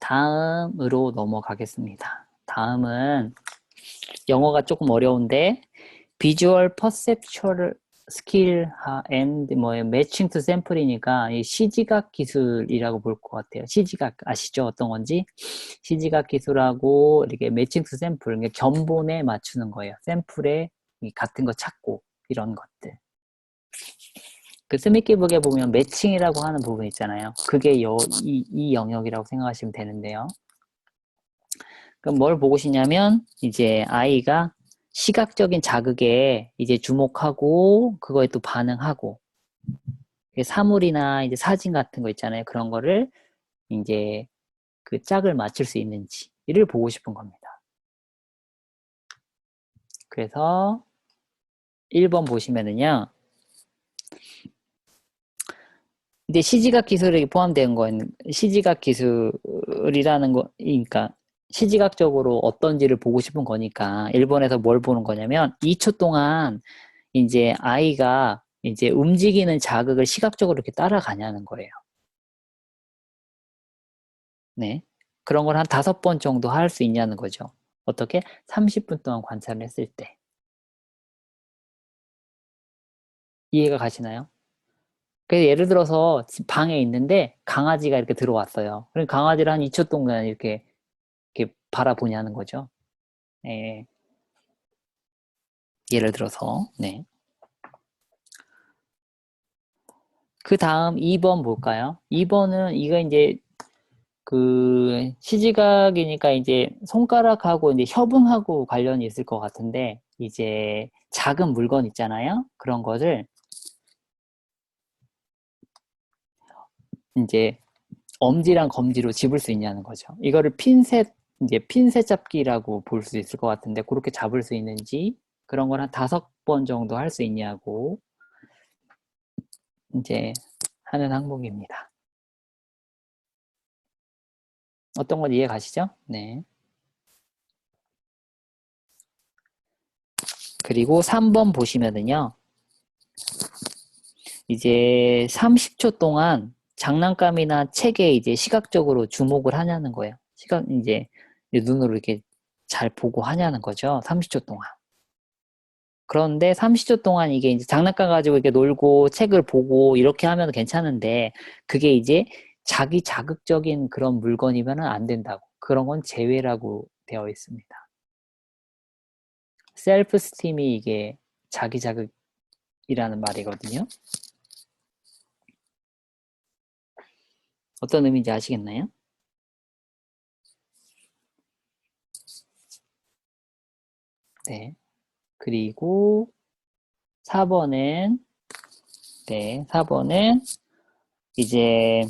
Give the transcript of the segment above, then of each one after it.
다음으로 넘어가겠습니다. 다음은 영어가 조금 어려운데 비주얼 퍼셉츄얼 스킬 앤 뭐에 매칭 투 샘플이니까 이 시지각 기술이라고 볼 것 같아요. 시지각 아시죠? 어떤 건지 시지각 기술하고 이렇게 매칭 투 샘플 견본에 맞추는 거예요. 샘플에 같은 거 찾고 이런 것들. 그 스미키북에 보면 매칭이라고 하는 부분 있잖아요. 그게 여, 이, 이 영역이라고 생각하시면 되는데요. 그럼 뭘 보고 싶냐면 이제 아이가 시각적인 자극에 이제 주목하고 그거에 또 반응하고 사물이나 이제 사진 같은 거 있잖아요. 그런 거를 이제 그 짝을 맞출 수 있는지를 보고 싶은 겁니다. 그래서 1번 보시면은요. 이제 시지각 기술이 포함된 건 시지각 기술이라는 거, 그러니까 시지각적으로 어떤지를 보고 싶은 거니까 일본에서 뭘 보는 거냐면 2초 동안 이제 아이가 이제 움직이는 자극을 시각적으로 이렇게 따라가냐는 거예요. 네. 그런 걸 한 다섯 번 정도 할 수 있냐는 거죠. 어떻게? 30분 동안 관찰을 했을 때. 이해가 가시나요? 그래서 예를 들어서 방에 있는데 강아지가 이렇게 들어왔어요. 그럼 강아지를 한 2초 동안 이렇게 이렇게 바라보냐는 거죠. 네. 예를 들어서, 네. 그 다음 2번 볼까요? 2번은 이거 이제 그 시지각이니까 이제 손가락하고 이제 협응하고 관련이 있을 것 같은데 이제 작은 물건 있잖아요. 그런 것을 이제 엄지랑 검지로 집을 수 있냐는 거죠. 이거를 핀셋 이제 핀셋 잡기라고 볼 수 있을 것 같은데 그렇게 잡을 수 있는지 그런 걸 한 다섯 번 정도 할 수 있냐고 이제 하는 항목입니다. 어떤 건 이해 가시죠? 네. 그리고 3번 보시면은요. 이제 30초 동안 장난감이나 책에 이제 시각적으로 주목을 하냐는 거예요. 시각 이제 눈으로 이렇게 잘 보고 하냐는 거죠. 30초 동안. 그런데 30초 동안 이게 이제 장난감 가지고 이렇게 놀고 책을 보고 이렇게 하면 괜찮은데 그게 이제 자기 자극적인 그런 물건이면 안 된다고. 그런 건 제외라고 되어 있습니다. 셀프 스팀이 이게 자기 자극이라는 말이거든요. 어떤 의미인지 아시겠나요? 네. 그리고 4번은 네, 4번은 이제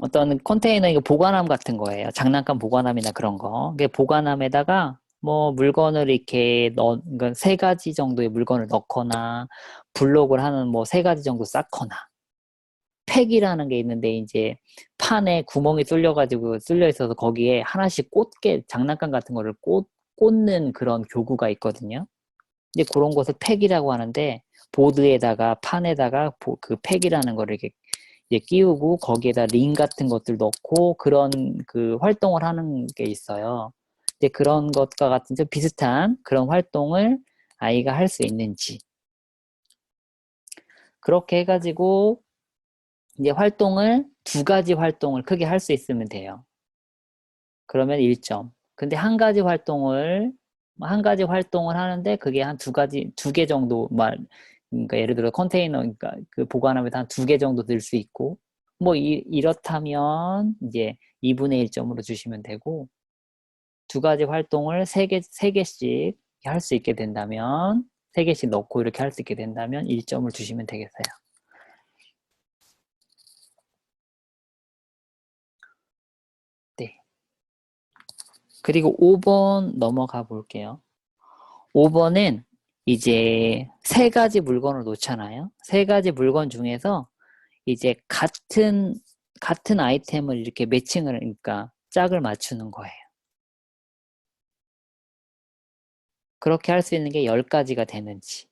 어떤 컨테이너 이거 보관함 같은 거예요. 장난감 보관함이나 그런 거. 그 보관함에다가 뭐 물건을 이렇게 넣, 그러니까 세 가지 정도의 물건을 넣거나 블록을 하는 뭐 세 가지 정도 쌓거나 팩이라는 게 있는데 이제 판에 구멍이 뚫려가지고 뚫려 있어서 거기에 하나씩 꽂게 장난감 같은 거를 꽂 꽂는 그런 교구가 있거든요. 이제 그런 것을 팩이라고 하는데 보드에다가 판에다가 그 팩이라는 거를 이렇게 끼우고 거기에다 링 같은 것들 넣고 그런 그 활동을 하는 게 있어요. 이제 그런 것과 같은 좀 비슷한 그런 활동을 아이가 할 수 있는지 그렇게 해가지고 이제 활동을 두 가지 활동을 크게 할 수 있으면 돼요. 그러면 1점. 근데 한 가지 활동을 한 가지 활동을 하는데 그게 한 두 가지 두 개 정도 말 그러니까 예를 들어 컨테이너 그러니까 그 보관함에서 한두 개 정도 들 수 있고 뭐 이, 이렇다면 이제 2분의 1점으로 주시면 되고 두 가지 활동을 세 개 세 개씩 할 수 있게 된다면 세 개씩 넣고 이렇게 할 수 있게 된다면 1점을 주시면 되겠어요. 그리고 5번 넘어가 볼게요. 5번은 이제 세 가지 물건을 놓잖아요. 세 가지 물건 중에서 이제 같은 같은 아이템을 이렇게 매칭을 그러니까 짝을 맞추는 거예요. 그렇게 할 수 있는 게 10가지가 되는지.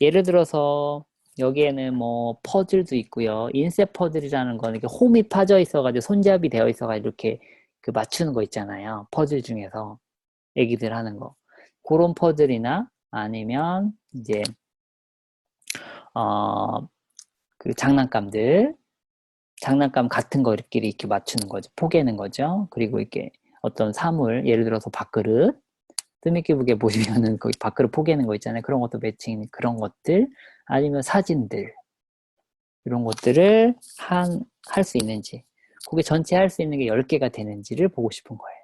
예를 들어서 여기에는 뭐 퍼즐도 있고요. 인쇄 퍼즐이라는 거는 이렇게 홈이 파져 있어가지고 손잡이 되어 있어가지고 이렇게 그 맞추는 거 있잖아요. 퍼즐 중에서 애기들 하는 거. 그런 퍼즐이나 아니면 이제 어, 그 장난감들, 장난감 같은 거끼리 이렇게 맞추는 거죠. 포개는 거죠. 그리고 이렇게 어떤 사물, 예를 들어서 밥그릇, 뜨미기북에 보시면은 거기 밥그릇 포개는 거 있잖아요. 그런 것도 매칭, 그런 것들, 아니면 사진들, 이런 것들을 한, 할 수 있는지, 그게 전체 할 수 있는 게 10개가 되는지를 보고 싶은 거예요.